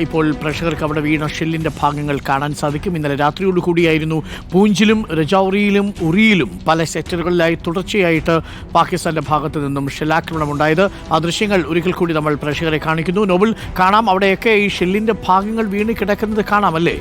ഇപ്പോൾ പ്രേക്ഷകർക്ക് അവിടെ വീണ ഷെല്ലിന്റെ ഭാഗങ്ങൾ കാണാൻ സാധിക്കും. ഇന്നലെ രാത്രിയോട് കൂടിയായിരുന്നു പൂഞ്ചിലും രജൌറിയിലും ഉറിയിലും പല സെക്ടറുകളിലായി തുടർച്ചയായിട്ട് പാകിസ്ഥാന്റെ ഭാഗത്ത് നിന്നും ഷെല്ലാക്രമണം ഉണ്ടായത് ആ ദൃശ്യങ്ങൾ ഒരിക്കൽ കൂടി നമ്മൾ പ്രേക്ഷകരെ കാണിക്കുന്നു. നോബിൾ കാണാം. അവിടെയൊക്കെ ഈ ഷെല്ലിന്റെ ഭാഗങ്ങൾ വീണ് കിടക്കുന്നത് കാണാമല്ലേ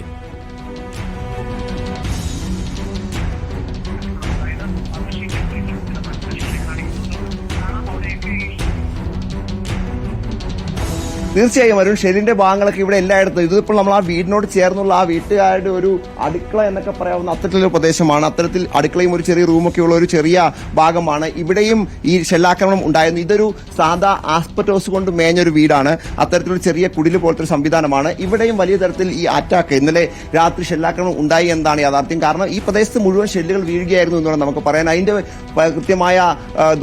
തീർച്ചയായും അരുൺ ഷെലിന്റെ ഭാഗങ്ങളൊക്കെ ഇവിടെ എല്ലായിടത്തും. ഇതിപ്പോൾ നമ്മൾ ആ വീടിനോട് ചേർന്നുള്ള ആ വീട്ടുകാരുടെ ഒരു അടുക്കള എന്നൊക്കെ പറയാവുന്ന അത്തരത്തിലൊരു പ്രദേശമാണ്. അത്തരത്തിൽ അടുക്കളയും ഒരു ചെറിയ റൂമൊക്കെ ഉള്ള ഒരു ചെറിയ ഭാഗമാണ്. ഇവിടെയും ഈ ഷെല്ലാക്രമണം ഉണ്ടായിരുന്നു. ഇതൊരു സാധാ ആസ്പെറ്റോസ് കൊണ്ട് മേഞ്ഞൊരു വീടാണ്. അത്തരത്തിലൊരു ചെറിയ കുടിൽ പോലത്തെ ഒരു സംവിധാനമാണ്. ഇവിടെയും വലിയ തരത്തിൽ ഈ അറ്റാക്ക് ഇന്നലെ രാത്രി ഷെല്ലാക്രമണം ഉണ്ടായി എന്നാണ് യാഥാർത്ഥ്യം. കാരണം ഈ പ്രദേശത്ത് മുഴുവൻ ഷെല്ലുകൾ വീഴുകയായിരുന്നു എന്ന് വേണം നമുക്ക് പറയാൻ. അതിന്റെ കൃത്യമായ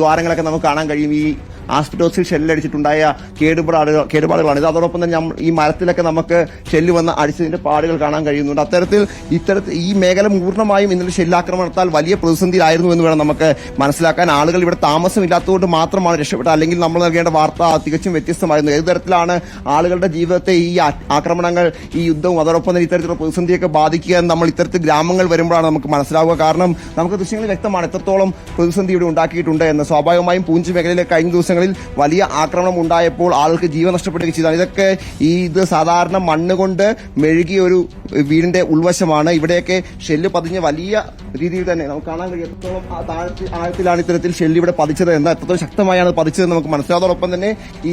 ദ്വാരങ്ങളൊക്കെ നമുക്ക് കാണാൻ കഴിയും. ഈ ആസ്പിറ്റോസിൽ ഷെല്ലടിച്ചിട്ടുണ്ടായ കേടുപാടുകൾ കേടുപാടുകളാണ്. ഇത് അതോടൊപ്പം തന്നെ ഈ മരത്തിലൊക്കെ നമുക്ക് ഷെല്ല് വന്ന് അടിച്ചതിന്റെ പാടുകൾ കാണാൻ കഴിയുന്നുണ്ട്. അത്തരത്തിൽ ഇത്തരത്തിൽ ഈ മേഖല പൂർണമായും ഇന്നലെ ഷെല്ലാക്രമണത്താൽ വലിയ പ്രതിസന്ധിയിലായിരുന്നു എന്ന് വേണം നമുക്ക് മനസ്സിലാക്കാൻ. ആളുകൾ ഇവിടെ താമസമില്ലാത്തതുകൊണ്ട് മാത്രമാണ് രക്ഷപ്പെട്ടത്. അല്ലെങ്കിൽ നമ്മൾ നൽകേണ്ട വാർത്ത തികച്ചും വ്യത്യസ്തമായിരുന്നു. ഏത് തരത്തിലാണ് ആളുകളുടെ ജീവിതത്തെ ഈ ആക്രമണങ്ങൾ ഈ യുദ്ധവും അതോടൊപ്പം തന്നെ ഇത്തരത്തിലുള്ള പ്രതിസന്ധിയൊക്കെ ബാധിക്കുക എന്ന് നമ്മൾ ഇത്തരത്തിൽ ഗ്രാമങ്ങൾ വരുമ്പോഴാണ് നമുക്ക് മനസ്സിലാവുക. കാരണം നമുക്ക് ദൃശ്യങ്ങളിൽ വ്യക്തമാണ് എത്രത്തോളം പ്രതിസന്ധി ഇവിടെ ഉണ്ടാക്കിയിട്ടുണ്ട് എന്ന്. സ്വാഭാവികമായും പൂഞ്ച് മേഖലയിലെ കഴിഞ്ഞ ദിവസങ്ങളിൽ വലിയ ആക്രമണം ഉണ്ടായപ്പോൾ ആളുകൾക്ക് ജീവൻ നഷ്ടപ്പെടുകയും ചെയ്തതാണ് ഇതൊക്കെ ഈ ഇത് സാധാരണ മണ്ണ് കൊണ്ട് മെഴുകിയ ഒരു വീടിന്റെ ഉൾവശമാണ്. ഇവിടെയൊക്കെ ഷെല്ല് പതിഞ്ഞ വലിയ രീതിയിൽ തന്നെ നമുക്ക് കാണാൻ കഴിയും. എത്രത്തോളം താഴത്തിൽ ഇത്തരത്തിൽ ഷെല്ല് ഇവിടെ പതിച്ചത് എന്ന് എത്രത്തോളം ശക്തമായാണ് പതിച്ചത് പതിച്ചതെന്ന് നമുക്ക് മനസ്സിലാവുന്നതോടൊപ്പം തന്നെ ഈ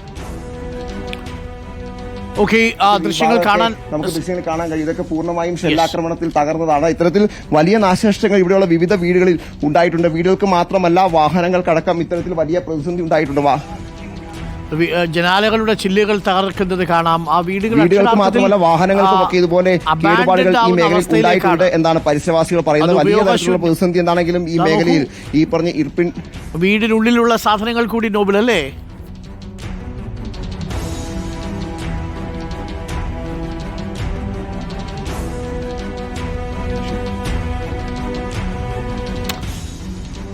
ഓക്കെ ആ ദൃശ്യങ്ങൾ കാണാൻ നമുക്ക് ദൃശ്യങ്ങൾ കാണാൻ കഴിയും. ഇതൊക്കെ പൂർണമായും ഷെല്ലാക്രമണത്തിൽ തകർന്നതാണ്. ഇത്തരത്തിൽ വലിയ നാശനഷ്ടങ്ങൾ ഇവിടെയുള്ള വിവിധ വീടുകളിൽ ഉണ്ടായിട്ടുണ്ട്. വീടുകൾക്ക് മാത്രമല്ല വാഹനങ്ങൾക്കടക്കം ഇത്തരത്തിൽ വലിയ പ്രതിസന്ധി ഉണ്ടായിട്ടുണ്ട്. വാ- ജനാലകളുടെ ചില്ലുകൾ തകർക്കുന്നത് കാണാം. ആ വീടുകൾ വീടുകൾക്ക് മാത്രമല്ല വാഹനങ്ങൾക്കൊക്കെ ഇതുപോലെ കേടുപാടുകൾ ഈ മേഖലയിൽ. ഉണ്ടായിട്ടുണ്ട് എന്നാണ് പരിസരവാസികൾ പറയുന്നത്. വലിയ തരത്തിലുള്ള പ്രതിസന്ധി എന്താണെങ്കിലും ഈ മേഖലയിൽ ഈ പറഞ്ഞ ഇർപ്പിൻ വീടിനുള്ളിലുള്ള സാധനങ്ങൾ കൂടി നോബിൾ അല്ലേ?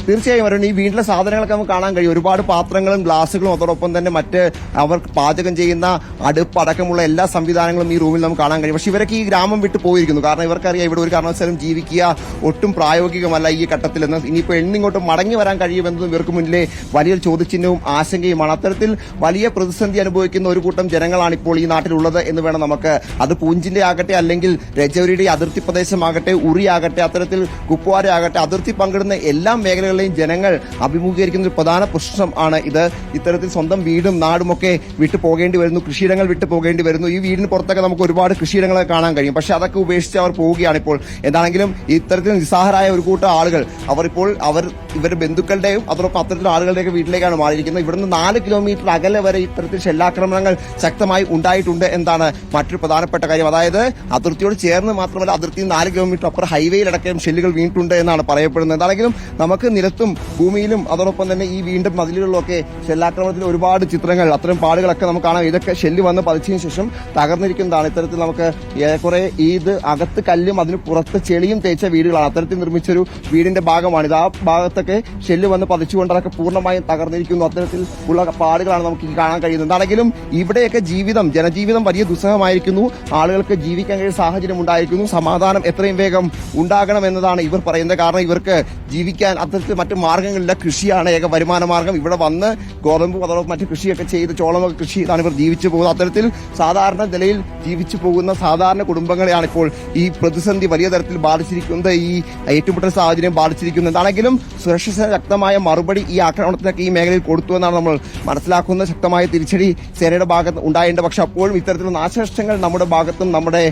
തീർച്ചയായും അരുൺ ഈ വീട്ടിലെ സാധനങ്ങളൊക്കെ നമുക്ക് കാണാൻ കഴിയും. ഒരുപാട് പാത്രങ്ങളും ഗ്ലാസുകളും അതോടൊപ്പം തന്നെ മറ്റ് അവർ പാചകം ചെയ്യുന്ന അടുപ്പ് അടക്കമുള്ള എല്ലാ സംവിധാനങ്ങളും ഈ റൂമിൽ നമുക്ക് കാണാൻ കഴിയും. പക്ഷേ ഇവരൊക്കെ ഈ ഗ്രാമം വിട്ടു പോയിരിക്കുന്നു. കാരണം ഇവർക്കറിയാം ഇവിടെ ഒരു കാരണവശാലും ജീവിക്കുക ഒട്ടും പ്രായോഗികമല്ല ഈ ഘട്ടത്തിൽ എന്ന് ഇനിയിപ്പോൾ എന്നിങ്ങോട്ട് മടങ്ങി വരാൻ കഴിയുമെന്നതും ഇവർക്ക് മുന്നിലെ വലിയൊരു ചോദ്യചിഹ്നവും ആശങ്കയുമാണ്. അത്തരത്തിൽ വലിയ പ്രതിസന്ധി അനുഭവിക്കുന്ന ഒരു കൂട്ടം ജനങ്ങളാണ് ഇപ്പോൾ ഈ നാട്ടിലുള്ളത് എന്ന് വേണം നമുക്ക് അത് പൂഞ്ചിന്റെ ആകട്ടെ അല്ലെങ്കിൽ രജൌരിയുടെ അതിർത്തി പ്രദേശമാകട്ടെ ഉറിയാകട്ടെ അത്തരത്തിൽ കുപ്വാര ആകട്ടെ അതിർത്തി പങ്കിടുന്ന എല്ലാ മേഖലകളിലെയും ജനങ്ങൾ അഭിമുഖീകരിക്കുന്ന ഒരു പ്രധാന പ്രശ്നം ആണ് ഇത്. ഇത്തരത്തിൽ സ്വന്തം വീടും നാടുമൊക്കെ വിട്ടു പോകേണ്ടി വരുന്നു. കൃഷിയിടങ്ങൾ വിട്ടു പോകേണ്ടി വരുന്നു. ഈ വീടിന് പുറത്തൊക്കെ നമുക്ക് ഒരുപാട് കൃഷിയിടങ്ങളെ കാണാൻ കഴിയും. പക്ഷെ അതൊക്കെ ഉപേക്ഷിച്ച് അവർ പോവുകയാണ് ഇപ്പോൾ എന്താണെങ്കിലും ഇത്തരത്തിൽ നിസ്സാഹരായ ഒരു കൂട്ടം ആളുകൾ അവർ ഇപ്പോൾ അവർ ഇവരുടെ ബന്ധുക്കളുടെയും അതോടൊപ്പം അത്തരത്തിലുള്ള ആളുകളുടെയൊക്കെ വീട്ടിലേക്കാണ് മാറിയിരിക്കുന്നത്. ഇവിടുന്ന് നാല് കിലോമീറ്റർ അകലെ വരെ ഇത്തരത്തിൽ ഷെല്ലാക്രമണങ്ങൾ ശക്തമായി ഉണ്ടായിട്ടുണ്ട് എന്നാണ് മറ്റൊരു പ്രധാനപ്പെട്ട കാര്യം. അതായത് അതിർത്തിയോട് ചേർന്ന് മാത്രമല്ല അതിർത്തി നാല് കിലോമീറ്റർ അപ്പുറം ഹൈവേയിലടക്കം ഷെല്ലുകൾ വീണിട്ടുണ്ട് എന്നാണ് പറയപ്പെടുന്നത്. എന്താണെങ്കിലും നമുക്ക് നിലത്തും ഭൂമിയിലും അതോടൊപ്പം തന്നെ ഈ വീണ്ടും മതിലുകളിലൊക്കെ ഷെല്ലാക്രമണത്തിൽ ഒരുപാട് ചിത്രങ്ങൾ അത്തരം പാടുകളൊക്കെ നമുക്ക് കാണാം. ഇതൊക്കെ ഷെല്ല് വന്ന് പതിച്ചതിന് ശേഷം തകർന്നിരിക്കുന്നതാണ്. ഇത്തരത്തിൽ നമുക്ക് ഏറെക്കുറെ ഈത് അകത്ത് കല്ലും അതിന് പുറത്ത് ചെളിയും തേച്ച വീടുകളാണ്. അത്തരത്തിൽ നിർമ്മിച്ചൊരു വീടിന്റെ ഭാഗമാണ്. ഇത് ആ ഭാഗത്തൊക്കെ ഷെല്ല് വന്ന് പതിച്ചുകൊണ്ട് അതൊക്കെ പൂർണമായും തകർന്നിരിക്കുന്നു. അത്തരത്തിൽ ഉള്ള പാടുകളാണ് നമുക്ക് കാണാൻ കഴിയുന്നത്. എന്താണെങ്കിലും ഇവിടെയൊക്കെ ജീവിതം ജനജീവിതം വലിയ ദുസ്സഹമായിരിക്കുന്നു. ആളുകൾക്ക് ജീവിക്കാൻ കഴിയുന്ന സാഹചര്യം ഉണ്ടായിരിക്കുന്നു. സമാധാനം എത്രയും വേഗം ഉണ്ടാകണം എന്നതാണ് ഇവർ പറയുന്നത്. കാരണം ഇവർക്ക് ജീവിക്കാൻ അത്തരത്തിൽ മറ്റു മാർഗങ്ങളില്ല. കൃഷിയാണ് ഏക വരുമാന മാർഗം. ഇവിടെ വന്ന് ഗോതമ്പ് പതളവും മറ്റ് കൃഷിയൊക്കെ ചെയ്ത് ചോളമൊക്കെ കൃഷി ചെയ്താണ് ഇവർ ജീവിച്ചു പോകുന്നത്. അത്തരത്തിൽ സാധാരണ നിലയിൽ ജീവിച്ചു പോകുന്ന സാധാരണ കുടുംബങ്ങളെയാണ് ഇപ്പോൾ ഈ പ്രതിസന്ധി വലിയ തരത്തിൽ ബാധിച്ചിരിക്കുന്നത്. ഈ ഏറ്റുമുട്ടൽ സാഹചര്യം ബാധിച്ചിരിക്കുന്നത്. എന്താണെങ്കിലും സുരക്ഷ ശക്തമായ മറുപടി ഈ ആക്രമണത്തിനൊക്കെ ഈ മേഖലയിൽ കൊടുത്തു എന്നാണ് നമ്മൾ മനസ്സിലാക്കുന്ന ശക്തമായ തിരിച്ചടി സേനയുടെ ഭാഗത്ത് ഉണ്ടായിട്ടുണ്ട്. പക്ഷെ അപ്പോഴും ഇത്തരത്തിലുള്ള നാശനഷ്ടങ്ങൾ നമ്മുടെ ഭാഗത്തും നമ്മുടെ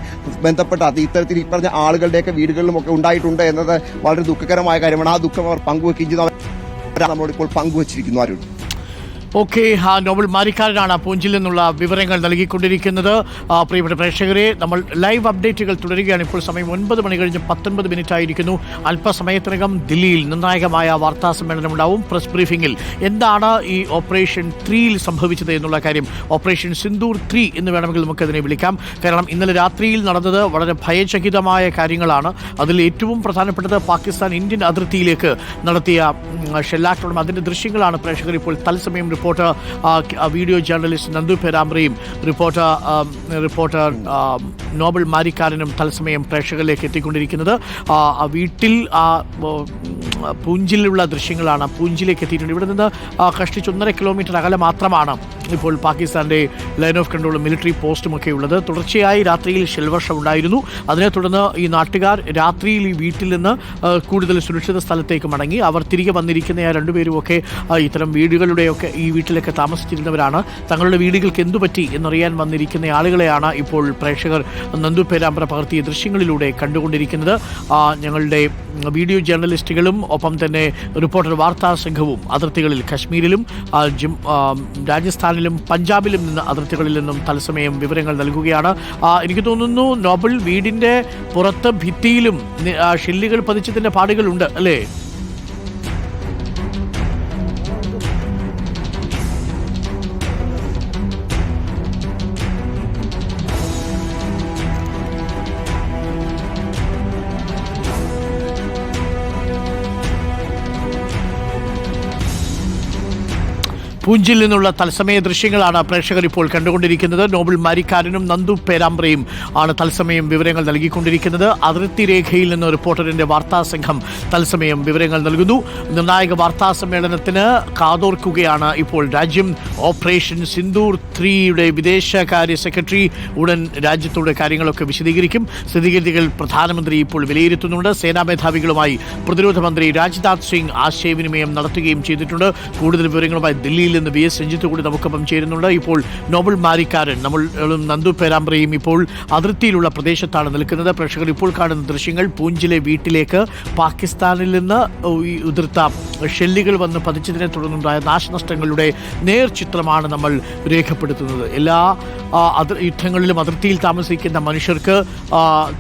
ബന്ധപ്പെട്ട ഇത്തരത്തിൽ ഈ പറഞ്ഞ ആളുകളുടെയൊക്കെ വീടുകളിലും ഒക്കെ ഉണ്ടായിട്ടുണ്ട് എന്നത് വളരെ ദുഃഖകരമായ കാര്യമാണ്. ആ ദുഃഖം അവർ പങ്കുവെക്കുകയും അവരാണ് നമ്മളോട് ഇപ്പോൾ പങ്കുവച്ചിരിക്കുന്നു അരുൺ ഓക്കെ ആ നോബൽ മാരിക്കാരനാണ് പൂഞ്ചിൽ നിന്നുള്ള വിവരങ്ങൾ നൽകിക്കൊണ്ടിരിക്കുന്നത്. പ്രിയപ്പെട്ട പ്രേക്ഷകരെ നമ്മൾ ലൈവ് അപ്ഡേറ്റുകൾ തുടരുകയാണ്. ഇപ്പോൾ സമയം ഒൻപത് മണി കഴിഞ്ഞ് പത്തൊൻപത് മിനിറ്റ് ആയിരിക്കുന്നു. അല്പസമയത്തിനകം ദില്ലിയിൽ നിർണായകമായ വാർത്താ സമ്മേളനം ഉണ്ടാവും. പ്രസ് ബ്രീഫിംഗിൽ എന്താണ് ഈ ഓപ്പറേഷൻ ത്രീയിൽ സംഭവിച്ചത് എന്നുള്ള കാര്യം ഓപ്പറേഷൻ സിന്ദൂർ ത്രീ എന്ന് വേണമെങ്കിൽ നമുക്കതിനെ വിളിക്കാം. കാരണം ഇന്നലെ രാത്രിയിൽ നടന്നത് വളരെ ഭയചകിതമായ കാര്യങ്ങളാണ്. അതിൽ ഏറ്റവും പ്രധാനപ്പെട്ടത് പാകിസ്ഥാൻ ഇന്ത്യൻ അതിർത്തിയിലേക്ക് നടത്തിയ ഷെല്ലാക്രമണം അതിന്റെ ദൃശ്യങ്ങളാണ് പ്രേക്ഷകർ ഇപ്പോൾ തത്സമയം റിപ്പോർട്ടർ വീഡിയോ ജേർണലിസ്റ്റ് നന്ദു പേരാമ്പ്രയും റിപ്പോർട്ടർ റിപ്പോർട്ടർ നോബൽ മാരിക്കാരനും തത്സമയം പ്രേക്ഷകരിലേക്ക് എത്തിക്കൊണ്ടിരിക്കുന്നത്. വീട്ടിൽ പൂഞ്ചിലുള്ള ദൃശ്യങ്ങളാണ്. പൂഞ്ചിലേക്ക് എത്തിയിട്ടുണ്ട്. ഇവിടെ നിന്ന് കഷ്ടിച്ച് ഒന്നര കിലോമീറ്റർ അകലെ മാത്രമാണ് ഇപ്പോൾ പാകിസ്ഥാന്റെ ലൈൻ ഓഫ് കൺട്രോൾ മിലിറ്ററി പോസ്റ്റും ഒക്കെ ഉള്ളത്. തുടർച്ചയായി രാത്രിയിൽ ഉണ്ടായിരുന്നു. അതിനെ തുടർന്ന് ഈ നാട്ടുകാർ രാത്രിയിൽ ഈ വീട്ടിൽ നിന്ന് കൂടുതൽ സുരക്ഷിത സ്ഥലത്തേക്ക് മടങ്ങി. അവർ തിരികെ വന്നിരിക്കുന്ന ആ രണ്ടുപേരും ഒക്കെ ഇത്തരം വീടുകളുടെയൊക്കെ ഈ വീട്ടിലൊക്കെ താമസിച്ചിരുന്നവരാണ്. തങ്ങളുടെ വീടുകൾക്ക് എന്തു പറ്റി എന്നറിയാൻ വന്നിരിക്കുന്ന ആളുകളെയാണ് ഇപ്പോൾ പ്രേക്ഷകർ നന്ദു പേരാമ്പ്ര പകർത്തിയ ദൃശ്യങ്ങളിലൂടെ കണ്ടുകൊണ്ടിരിക്കുന്നത്. ഞങ്ങളുടെ വീഡിയോ ജേർണലിസ്റ്റുകളും ഒപ്പം തന്നെ റിപ്പോർട്ടർ വാർത്താ സംഘവും അതിർത്തികളിൽ കശ്മീരിലും രാജസ്ഥാൻ രാജസ്ഥാനിലും പഞ്ചാബിലും നിന്ന് അതിർത്തികളിൽ നിന്നും തത്സമയം വിവരങ്ങൾ നൽകുകയാണ്. എനിക്ക് തോന്നുന്നു നോബൽ വീടിന്റെ പുറത്ത് ഭിത്തിയിലും ഷില്ലുകൾ പതിച്ചതിന്റെ പാടുകളുണ്ട് അല്ലേ? പൂഞ്ചിൽ നിന്നുള്ള തത്സമയ ദൃശ്യങ്ങളാണ് പ്രേക്ഷകർ ഇപ്പോൾ കണ്ടുകൊണ്ടിരിക്കുന്നത്. നോബൽ മാരിക്കാരനും നന്ദു പേരാമ്പ്രയും ആണ് തത്സമയം വിവരങ്ങൾ നൽകിക്കൊണ്ടിരിക്കുന്നത്. അതിർത്തി രേഖയിൽ നിന്ന് റിപ്പോർട്ടറിന്റെ വാർത്താ സംഘം തത്സമയം വിവരങ്ങൾ നൽകുന്നു. നിർണായക വാർത്താ സമ്മേളനത്തിന് കാതോർക്കുകയാണ് ഇപ്പോൾ രാജ്യം. ഓപ്പറേഷൻ സിന്ദൂർ ത്രീയുടെ വിദേശകാര്യ സെക്രട്ടറി ഉടൻ രാജ്യത്തോടെ കാര്യങ്ങളൊക്കെ വിശദീകരിക്കും. സ്ഥിതിഗതികൾ പ്രധാനമന്ത്രി ഇപ്പോൾ വിലയിരുത്തുന്നുണ്ട്. സേനാ മേധാവികളുമായി പ്രതിരോധ മന്ത്രി രാജ്നാഥ് സിംഗ് ആശയവിനിമയം നടത്തുകയും ചെയ്തിട്ടുണ്ട്. കൂടുതൽ വിവരങ്ങളുമായി ദില്ലിയിൽ നിന്ന് വി എസ് രഞ്ജിത്ത് കൂടി നമുക്കൊപ്പം ചേരുന്നുണ്ട്. ഇപ്പോൾ നോബൽ മാരിക്കാരൻ നമ്മളും നന്ദു പേരാമ്പ്രയും ഇപ്പോൾ അതിർത്തിയിലുള്ള പ്രദേശത്താണ് നിൽക്കുന്നത്. പ്രേക്ഷകർ ഇപ്പോൾ കാണുന്ന ദൃശ്യങ്ങൾ പൂഞ്ചിലെ വീട്ടിലേക്ക് പാകിസ്ഥാനിൽ നിന്ന് ഉതിർത്ത ഷെല്ലുകൾ വന്ന് പതിച്ചതിനെ തുടർന്നുണ്ടായ നാശനഷ്ടങ്ങളുടെ നേർചിത്രമാണ് നമ്മൾ രേഖപ്പെടുത്തുന്നത്. എല്ലാ യുദ്ധങ്ങളിലും അതിർത്തിയിൽ താമസിക്കുന്ന മനുഷ്യർക്ക്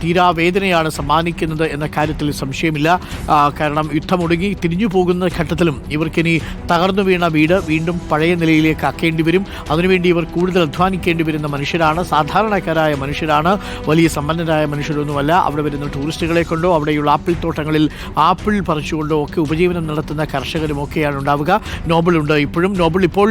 തീരാവേദനയാണ് സമ്മാനിക്കുന്നത് എന്ന കാര്യത്തിൽ സംശയമില്ല. കാരണം യുദ്ധമൊടുങ്ങി തിരിഞ്ഞു പോകുന്ന ഘട്ടത്തിലും ഇവർക്കിനി തകർന്നു വീണ വീട് വീണ്ടും പഴയ നിലയിലേക്ക് ആക്കേണ്ടി വരും. അതിനുവേണ്ടി ഇവർ കൂടുതൽ അധ്വാനിക്കേണ്ടി വരുന്ന മനുഷ്യരാണ്. സാധാരണക്കാരായ മനുഷ്യരാണ്. വലിയ സമ്പന്നരായ മനുഷ്യരൊന്നുമല്ല. അവിടെ വരുന്ന ടൂറിസ്റ്റുകളെ കൊണ്ടോ അവിടെയുള്ള ആപ്പിൾ തോട്ടങ്ങളിൽ ആപ്പിൾ പറിച്ചുകൊണ്ടോ ഒക്കെ ഉപജീവനം നടത്തുന്ന കർഷകരും ഒക്കെയാണ് ഉണ്ടാവുക. നോബിളുണ്ട് ഇപ്പോഴും. നോബിൾ ഇപ്പോൾ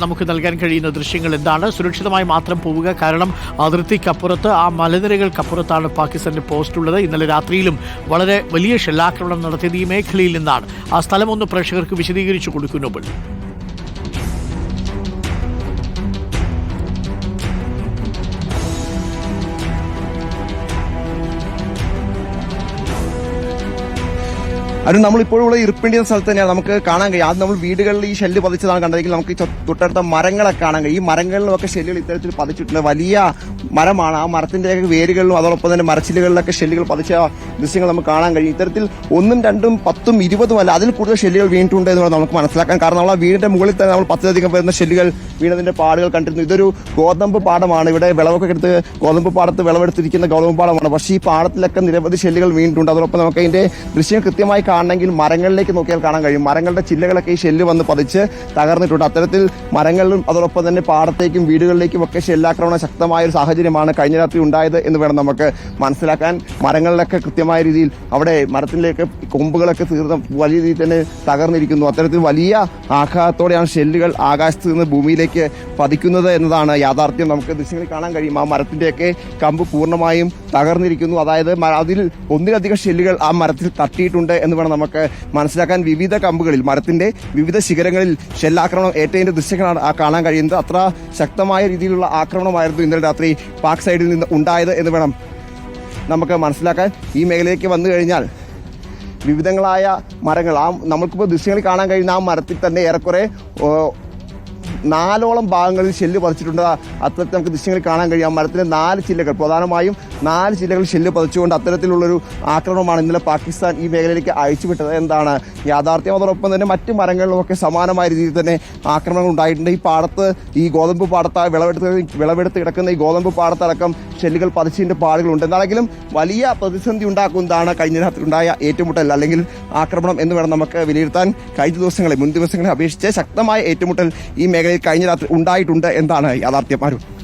നമുക്ക് നൽകാൻ കഴിയുന്ന ദൃശ്യങ്ങൾ എന്താണ്? സുരക്ഷിതമായി മാത്രം പോവുക കാരണം അതിർത്തിക്കപ്പുറത്ത് ആ മലനിരകൾക്കപ്പുറത്താണ് പാകിസ്ഥാന്റെ പോസ്റ്റ് ഉള്ളത്. ഇന്നലെ രാത്രിയിലും വളരെ വലിയ ഷെല്ലാക്രമണം നടത്തിയത് ഈ മേഖലയിൽ നിന്നാണ്. ആ സ്ഥലമൊന്ന് പ്രേക്ഷകർക്ക് വിശദീകരിച്ചു കൊടുക്കും നോബിൾ അതിന് നമ്മൾ ഇരിപ്പിണ്ടിയ സ്ഥലത്ത് തന്നെയാണ്. നമുക്ക് കാണാൻ കഴിയും. ആദ്യം നമ്മൾ വീടുകളിൽ ഈ ഷെല്ല് പതിച്ചതാണ് കണ്ടതെങ്കിൽ നമുക്ക് തൊട്ടടുത്ത മരങ്ങളൊക്കെ കാണാൻ കഴിയും. ഈ മരങ്ങളിലൊക്കെ ഷെല്ലുകൾ ഇത്തരത്തിൽ പതിച്ചിട്ടുണ്ട്. വലിയ മരമാണ്. ആ മരത്തിന്റെയൊക്കെ വേരുകളിലും അതോടൊപ്പം തന്നെ മരച്ചില്ലുകളിലൊക്കെ ഷെല്ലുകൾ പതിച്ച ദൃശ്യങ്ങൾ നമുക്ക് കാണാൻ കഴിയും. ഇത്തരത്തിൽ ഒന്നും രണ്ടും പത്തും ഇരുപതും അല്ല അതിൽ കൂടുതൽ ഷെല്ലുകൾ വീണിട്ടുണ്ട് എന്ന് നമുക്ക് മനസ്സിലാക്കാൻ കാരണം നമ്മൾ ആ വീടിന്റെ മുകളിൽ തന്നെ നമ്മൾ പത്തിലധികം വരുന്ന ഷെല്ലുകൾ വീണതിന്റെ പാടുകൾ കണ്ടിരുന്നു ഇതൊരു ഗോതമ്പ് പാടമാണ്. ഇവിടെ വിളവൊക്കെ എടുത്ത് ഗോതമ്പ് പാടത്ത് വിളവെടുത്തിരിക്കുന്ന ഗോതമ്പ് പാടമാണ്. പക്ഷേ ഈ പാടത്തിലൊക്കെ നിരവധി ഷെല്ലുകൾ വീണിട്ടുണ്ട്. അതോടൊപ്പം നമുക്ക് അതിന്റെ ദൃശ്യം കൃത്യമായി കാണണമെങ്കിൽ മരങ്ങളിലേക്ക് നോക്കിയാൽ കാണാൻ കഴിയും. മരങ്ങളുടെ ചില്ലകളൊക്കെ ഈ ഷെല്ല് വന്ന് പതിച്ച് തകർന്നിട്ടുണ്ട്. അത്തരത്തിൽ മരങ്ങളിലും അതോടൊപ്പം തന്നെ പാടത്തേക്കും വീടുകളിലേക്കും ഒക്കെ ഷെല്ലാക്രമണം ശക്തമായ ഒരു സാഹചര്യമാണ് കഴിഞ്ഞ രാത്രി ഉണ്ടായത് എന്ന് വേണം നമുക്ക് മനസ്സിലാക്കാൻ. മരങ്ങളിലൊക്കെ കൃത്യമായ രീതിയിൽ അവിടെ മരത്തിലേക്ക് കൊമ്പുകളൊക്കെ തീർന്ന വലിയ രീതിയിൽ തന്നെ തകർന്നിരിക്കുന്നു. അത്തരത്തിൽ വലിയ ആഘാതത്തോടെയാണ് ഷെല്ലുകൾ ആകാശത്ത് നിന്ന് ഭൂമിയിലേക്ക് പതിക്കുന്നത് എന്നതാണ് യാഥാർത്ഥ്യം. നമുക്ക് ദൃശ്യങ്ങളിൽ കാണാൻ കഴിയും. ആ മരത്തിന്റെയൊക്കെ കമ്പ് പൂർണമായും തകർന്നിരിക്കുന്നു. അതായത് അതിൽ ഒന്നിലധികം ഷെല്ലുകൾ ആ മരത്തിൽ തട്ടിയിട്ടുണ്ട് എന്ന് വേണം നമുക്ക് മനസ്സിലാക്കാൻ വിവിധ കമ്പുകളിൽ മരത്തിന്റെ വിവിധ ശിഖരങ്ങളിൽ ഷെല്ലാക്രമണം ഏറ്റതിന്റെ ദൃശ്യങ്ങളാണ് ആ കാണാൻ കഴിയുന്നത്. അത്ര ശക്തമായ രീതിയിലുള്ള ആക്രമണമായിരുന്നു ഇന്നലെ രാത്രി പാക് സൈഡിൽ നിന്ന് ഉണ്ടായത് എന്ന് വേണം നമുക്ക് മനസ്സിലാക്കാൻ. ഈ മേഖലയിലേക്ക് വന്നു കഴിഞ്ഞാൽ വിവിധങ്ങളായ മരങ്ങൾ ആ നമുക്കിപ്പോൾ ദൃശ്യങ്ങളിൽ കാണാൻ കഴിയുന്ന ആ മരത്തിൽ തന്നെ ഏറെക്കുറെ നാലോളം ഭാഗങ്ങളിൽ ഷെല്ല് പതിച്ചിട്ടുണ്ട്. അത്തരത്തിൽ നമുക്ക് ദൃശ്യങ്ങളിൽ കാണാൻ കഴിയും. മരത്തിന് നാല് ചില്ലകൾ പ്രധാനമായും നാല് ചില്ലകൾ ഷെല്ല് പതിച്ചുകൊണ്ട് അത്തരത്തിലുള്ളൊരു ആക്രമണമാണ് ഇന്നലെ പാകിസ്ഥാൻ ഈ മേഖലയിലേക്ക് അയച്ചുവിട്ടത് എന്താണ്? യാഥാർത്ഥ്യം? അതോടൊപ്പം തന്നെ മറ്റു മരങ്ങളിലുമൊക്കെ സമാനമായ രീതിയിൽ തന്നെ ആക്രമണങ്ങൾ ഉണ്ടായിട്ടുണ്ട്. ഈ പാടത്ത് ഈ ഗോതമ്പ് പാടത്ത് വിളവെടുത്ത് വിളവെടുത്ത് കിടക്കുന്ന ഈ ഗോതമ്പ് പാടത്തടക്കം ഷെല്ലുകൾ പതിച്ചതിന്റെ പാടുകളുണ്ട്. എന്താണെങ്കിലും വലിയ പ്രതിസന്ധി ഉണ്ടാക്കുന്നതാണ് കഴിഞ്ഞ രാത്രി ഉണ്ടായ ഏറ്റുമുട്ടൽ അല്ലെങ്കിൽ ആക്രമണം എന്ന് വേണം നമുക്ക് വിലയിരുത്താൻ. കഴിഞ്ഞ ദിവസങ്ങളെ മുൻ ദിവസങ്ങളെ അപേക്ഷിച്ച് ശക്തമായ ഏറ്റുമുട്ടൽ ഈ കഴിഞ്ഞ രാത്രി ഉണ്ടായിട്ടുണ്ട് എന്താണ് യാഥാർത്ഥ്യം? ആരും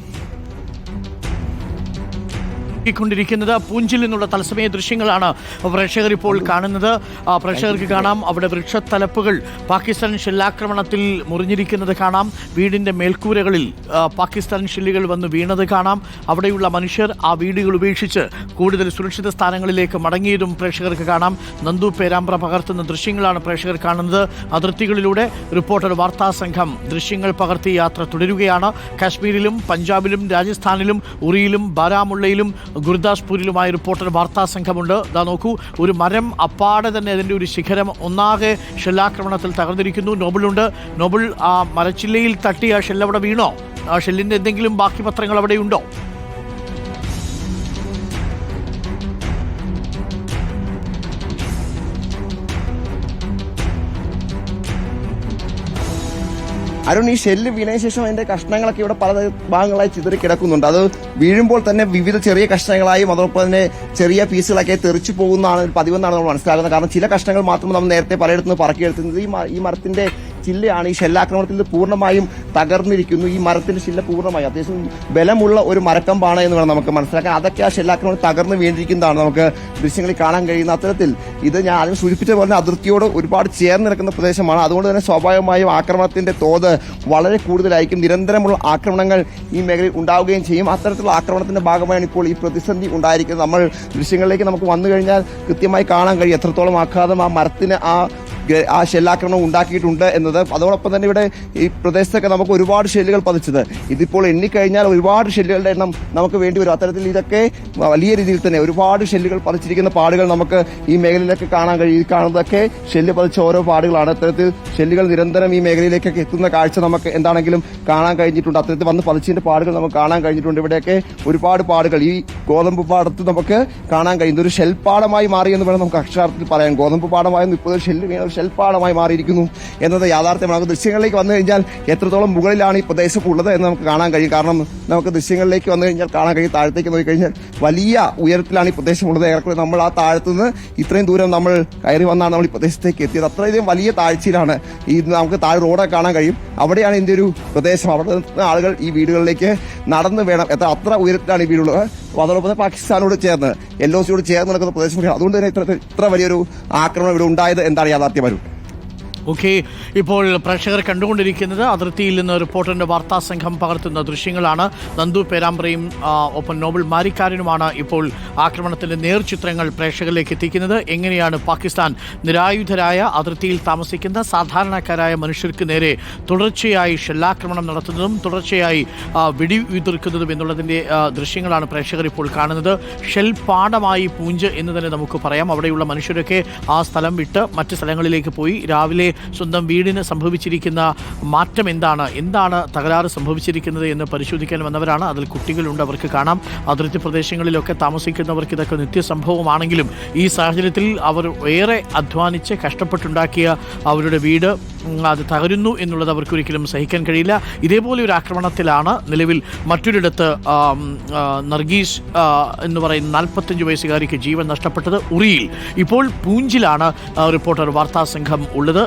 ിക്കുന്നത് പൂഞ്ചിൽ നിന്നുള്ള തത്സമയ ദൃശ്യങ്ങളാണ് പ്രേക്ഷകർ ഇപ്പോൾ കാണുന്നത്. പ്രേക്ഷകർക്ക് കാണാം. അവിടെ വൃക്ഷത്തലപ്പുകൾ പാകിസ്ഥാൻ ഷെല്ലാക്രമണത്തിൽ മുറിഞ്ഞിരിക്കുന്നത് കാണാം. വീടിന്റെ മേൽക്കൂരകളിൽ പാകിസ്ഥാൻ ഷെല്ലുകൾ വന്ന് വീണത് കാണാം. അവിടെയുള്ള മനുഷ്യർ ആ വീടുകൾ ഉപേക്ഷിച്ച് കൂടുതൽ സുരക്ഷിത സ്ഥാനങ്ങളിലേക്ക് മടങ്ങിയതും പ്രേക്ഷകർക്ക് കാണാം. നന്ദു പേരാമ്പ്ര പകർത്തുന്ന ദൃശ്യങ്ങളാണ് പ്രേക്ഷകർ കാണുന്നത്. അതിർത്തികളിലൂടെ റിപ്പോർട്ടർ വാർത്താ സംഘം ദൃശ്യങ്ങൾ പകർത്തി യാത്ര തുടരുകയാണ്. കാശ്മീരിലും പഞ്ചാബിലും രാജസ്ഥാനിലും ഉറിയിലും ബാരാമുള്ളയിലും ഗുരുദാസ്പൂരിലുമായി റിപ്പോർട്ടർ വാർത്താ സംഘമുണ്ട്. ഇതാ നോക്കൂ ഒരു മരം അപ്പാടെ തന്നെ അതിന്റെ ഒരു ശിഖരം ഒന്നാകെ ഷെല്ലാക്രമണത്തിൽ തകർന്നിരിക്കുന്നു. നോബിളുണ്ട്. നോബിൾ ആ മരച്ചില്ലയിൽ തട്ടി ആ ഷെല്ലവിടെ വീണോ? ആ ഷെല്ലിന്റെ എന്തെങ്കിലും ബാക്കി പത്രങ്ങൾ അവിടെ അരുൺ ഈ ഷെല്ല് വീണതിന് ശേഷം അതിന്റെ കഷ്ണങ്ങളൊക്കെ ഇവിടെ പല ഭാഗങ്ങളായി ചിതറി കിടക്കുന്നുണ്ട്. അത് വീഴുമ്പോൾ തന്നെ വിവിധ ചെറിയ കഷ്ണങ്ങളായും അതോടൊപ്പം തന്നെ ചെറിയ പീസുകളൊക്കെ തെറിച്ചു പോകുന്നതാണ് പതിവെന്നാണ് നമ്മൾ മനസ്സിലാക്കുന്നത്. കാരണം ചില കഷ്ണങ്ങൾ മാത്രം നമ്മൾ നേരത്തെ പലയിടത്തുനിന്ന് പറക്കി എടുത്തുന്നത് ഈ ഈ മരത്തിന്റെ ചില്ലയാണ് ഈ ഷെല്ലാക്രമണത്തിൽ പൂർണമായും തകർന്നിരിക്കുന്നു. ഈ മരത്തിന്റെ ചില്ല പൂർണമായും. അത്യാവശ്യം ബലമുള്ള ഒരു മരക്കമ്പാണ് എന്ന് വേണം നമുക്ക് മനസ്സിലാക്കാൻ. അതൊക്കെ ആ ഷെല്ലാക്രമണം തകർന്നു വീണിരിക്കുന്നതാണ് നമുക്ക് ദൃശ്യങ്ങളിൽ കാണാൻ കഴിയുന്ന അത്തരത്തിൽ. ഇത് ഞാൻ ആദ്യം സൂചിപ്പിച്ച പോലെ അതിർത്തിയോട് ഒരുപാട് ചേർന്ന് നിൽക്കുന്ന പ്രദേശമാണ്. അതുകൊണ്ട് തന്നെ സ്വാഭാവികമായും ആക്രമണത്തിന്റെ തോത് വളരെ കൂടുതലായിരിക്കും. നിരന്തരമുള്ള ആക്രമണങ്ങൾ ഈ മേഖലയിൽ ഉണ്ടാവുകയും ചെയ്യും. അത്തരത്തിലുള്ള ആക്രമണത്തിന്റെ ഭാഗമായാണ് ഇപ്പോൾ ഈ പ്രതിസന്ധി ഉണ്ടായിരിക്കുന്നത്. നമ്മൾ ദൃശ്യങ്ങളിലേക്ക് നമുക്ക് വന്നു കഴിഞ്ഞാൽ കൃത്യമായി കാണാൻ കഴിയും. എത്രത്തോളം ആഘാതം ആ മരത്തിന് ആ ആ ഷെല്ലാക്രമണം ഉണ്ടാക്കിയിട്ടുണ്ട് എന്നത്. അതോടൊപ്പം തന്നെ ഇവിടെ ഈ പ്രദേശത്തൊക്കെ നമുക്ക് ഒരുപാട് ഷെല്ലുകൾ പതിച്ചത്. ഇതിപ്പോൾ എണ്ണിക്കഴിഞ്ഞാൽ ഒരുപാട് ഷെല്ലുകളുടെ എണ്ണം നമുക്ക് വേണ്ടി വരും. അത്തരത്തിൽ ഇതൊക്കെ വലിയ രീതിയിൽ തന്നെ ഒരുപാട് ഷെല്ലുകൾ പതിച്ചിരിക്കുന്ന പാടുകൾ നമുക്ക് ഈ മേഖലയിലൊക്കെ കാണാൻ കഴിയും. ഈ കാണുന്നതൊക്കെ ഷെല്ല് പതിച്ച ഓരോ പാടുകളാണ്. അത്തരത്തിൽ ഷെല്ലുകൾ നിരന്തരം ഈ മേഖലയിലേക്കൊക്കെ എത്തുന്ന കാഴ്ച നമുക്ക് എന്താണെങ്കിലും കാണാൻ കഴിഞ്ഞിട്ടുണ്ട്. അത്തരത്തിൽ വന്ന് പതിച്ചതിന്റെ പാടുകൾ നമുക്ക് കാണാൻ കഴിഞ്ഞിട്ടുണ്ട്. ഇവിടെയൊക്കെ ഒരുപാട് പാടുകൾ. ഈ ഗോതമ്പ് പാടത്ത് നമുക്ക് കാണാൻ കഴിയുന്നത് ഒരു ഷെൽ പാടമായി മാറി എന്ന് വേണം നമുക്ക് അക്ഷരാർത്ഥത്തിൽ പറയാം ഗോതമ്പ് പാടമായിരുന്നു ഇപ്പോൾ ഷെല്ല് വീണ. ഷെൽപ്പാടമായി മാറിയിരിക്കുന്നു എന്നത് യാഥാർത്ഥ്യമാണ് ദൃശ്യങ്ങളിലേക്ക് വന്നു കഴിഞ്ഞാൽ എത്രത്തോളം മുകളിലാണ് ഈ പ്രദേശം ഉള്ളത് എന്ന് നമുക്ക് കാണാൻ കഴിയും. കാരണം നമുക്ക് ദൃശ്യങ്ങളിലേക്ക് വന്നു കഴിഞ്ഞാൽ കാണാൻ കഴിയും. താഴത്തേക്ക് നോക്കി കഴിഞ്ഞാൽ വലിയ ഉയരത്തിലാണ് ഈ പ്രദേശമുള്ളത് ഏറെക്കുറെ നമ്മൾ ആ താഴത്തുനിന്ന് ഇത്രയും ദൂരം നമ്മൾ കയറി വന്നാണ് നമ്മൾ ഈ പ്രദേശത്തേക്ക് എത്തിയത്. അത്രയധികം വലിയ താഴ്ചയിലാണ് ഈ നമുക്ക് താഴെ റോഡൊക്കെ കാണാൻ കഴിയും. അവിടെയാണ് ഇതിന്റെ ഒരു പ്രദേശം. അവിടെ നിന്ന് ആളുകൾ ഈ വീടുകളിലേക്ക് നടന്നു വേണം. എത്ര അത്ര ഉയരത്തിലാണ് ഈ വീടുള്ളത്. അതോടൊപ്പം തന്നെ പാകിസ്ഥാനോട് ചേർന്ന് എൽ ഒ സിയോട് ചേർന്ന് നടക്കുന്ന പ്രദേശം അതുകൊണ്ട് തന്നെ ഇത്ര ഇത്ര വലിയൊരു ആക്രമണം ഇവിടെ ഉണ്ടായത് എന്താണ് യാഥാർത്ഥ്യം വരും ഓക്കെ ഇപ്പോൾ പ്രേക്ഷകർ കണ്ടുകൊണ്ടിരിക്കുന്നത് അതിർത്തിയിൽ നിന്ന് റിപ്പോർട്ടറിന്റെ വാർത്താ സംഘം പകർത്തുന്ന ദൃശ്യങ്ങളാണ്. നന്ദു പേരാമ്പ്രയും ഒപ്പൻ ഒപ്പം നോബൽ മാരിക്കാരനുമാണ് ഇപ്പോൾ ആക്രമണത്തിന്റെ നേർചിത്രങ്ങൾ പ്രേക്ഷകരിലേക്ക് എത്തിക്കുന്നത്. എങ്ങനെയാണ് പാകിസ്ഥാൻ നിരായുധരായ അതിർത്തിയിൽ താമസിക്കുന്ന സാധാരണക്കാരായ മനുഷ്യർക്ക് നേരെ തുടർച്ചയായി ഷെല്ലാക്രമണം നടത്തുന്നതും തുടർച്ചയായി വെടിയുതിർക്കുന്നതും എന്നുള്ളതിന്റെ ദൃശ്യങ്ങളാണ് പ്രേക്ഷകർ ഇപ്പോൾ കാണുന്നത്. ഷെൽ പാടമായി പൂഞ്ച് എന്ന് തന്നെ നമുക്ക് പറയാം. അവിടെയുള്ള മനുഷ്യരൊക്കെ ആ സ്ഥലം വിട്ട് മറ്റ് സ്ഥലങ്ങളിലേക്ക് പോയി. രാവിലെ സ്വന്തം വീടിന് സംഭവിച്ചിരിക്കുന്ന മാറ്റം എന്താണ്? എന്താണ് തകരാറ് സംഭവിച്ചിരിക്കുന്നത് എന്ന് പരിശോധിക്കാൻ വന്നവരാണ്. അതിൽ കുട്ടികളുണ്ട് അവർക്ക് കാണാം. അതിർത്തി പ്രദേശങ്ങളിലൊക്കെ താമസിക്കുന്നവർക്ക് ഇതൊക്കെ നിത്യസംഭവമാണെങ്കിലും ഈ സാഹചര്യത്തിൽ അവർ ഏറെ അധ്വാനിച്ച് കഷ്ടപ്പെട്ടുണ്ടാക്കിയ അവരുടെ വീട് അത് തകരുന്നു എന്നുള്ളത് അവർക്ക് ഒരിക്കലും സഹിക്കാൻ കഴിയില്ല. ഇതേപോലെ ഒരു ആക്രമണത്തിലാണ് നിലവിൽ മറ്റൊരിടത്ത് നർഗീസ് എന്ന് പറയുന്ന നാൽപ്പത്തഞ്ച് വയസ്സുകാരിക്ക് ജീവൻ നഷ്ടപ്പെട്ടത് ഉറിയിൽ. ഇപ്പോൾ പൂഞ്ചിലാണ് റിപ്പോർട്ടർ വാർത്താ സംഘം ഉള്ളത്.